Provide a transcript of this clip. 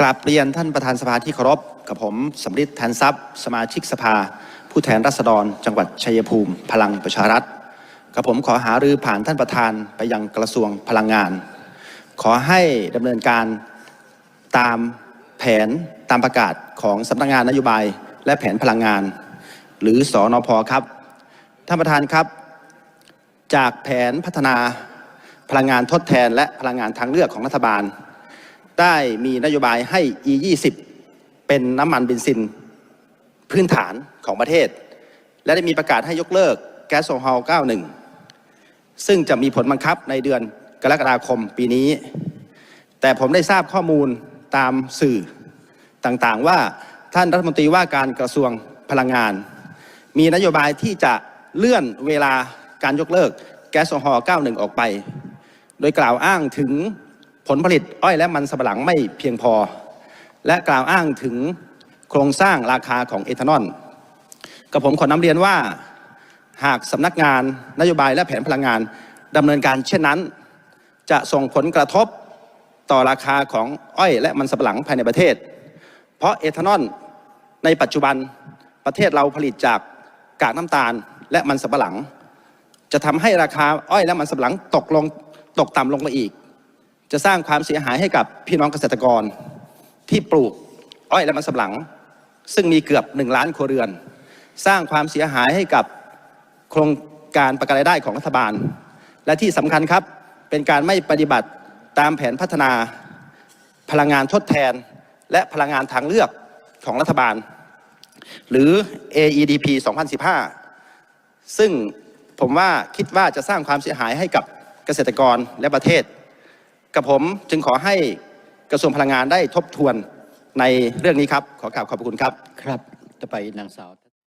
กราบเรียนท่านประธานสภาที่เคารพกับผมสำริดแทนทรัพย์ สมาชิกสภา ผู้แทนราษฎร จังหวัดชัยภูมิ พลังประชารัฐกับผมขอหารือผ่านท่านประธานไปยังกระทรวงพลังงาน ขอให้ดำเนินการตามแผนตามประกาศของสำนักงานนโยบายและแผนพลังงาน หรือสอนอพครับ ท่านประธานครับ จากแผนพัฒนาพลังงานทดแทนและพลังงานทางเลือกของรัฐบาล ได้มีนโยบายให้ E20 เป็นน้ำมันเบนซินพื้นฐานของประเทศ และได้มีประกาศให้ยกเลิกแก๊สโซฮอล91 ซึ่งจะมีผลบังคับในเดือนกรกฎาคมปีนี้ แต่ผมได้ทราบข้อมูลตามสื่อต่างๆ ว่าท่านรัฐมนตรีว่าการกระทรวงพลังงาน มีนโยบายที่จะเลื่อนเวลาการยกเลิกแก๊สโซฮอล91 ออกไป โดยกล่าวอ้างถึง ผลผลิตอ้อยและมันสำปะหลังไม่เพียงพอ และกล่าวอ้างถึงโครงสร้างราคาของเอทานอลกับผมขอนำเรียนว่าหากสำนักงานนโยบายและแผนพลังงานดำเนินการเช่นนั้น จะส่งผลกระทบต่อราคาของอ้อยและมันสำปะหลังภายในประเทศ เพราะเอทานอลในปัจจุบันประเทศเราผลิตจากกากน้ำตาลและมันสำปะหลัง จะทำให้ราคาอ้อยและมันสำปะหลังตกลงตกต่ำลงมาอีก จะสร้างความเสียหายให้กับพี่น้องเกษตรกร ที่ปลูกอ้อยและมันสำปะหลัง ซึ่งมีเกือบหนึ่งล้านครัวเรือน สร้างความเสียหายให้กับโครงการประกันรายได้ของรัฐบาล และที่สำคัญครับเป็นการไม่ปฏิบัติตามแผนพัฒนาพลังงานทดแทน และพลังงานทางเลือกของรัฐบาล หรือ AEDP 2015 ซึ่งผมว่าคิดว่าจะสร้างความเสียหายให้กับเกษตรกรและประเทศ กับผมจึงขอให้กระทรวงพลังงานได้ทบทวนในเรื่องนี้ครับ ขอกราบขอบพระคุณครับ ครับ จะไปนางสาว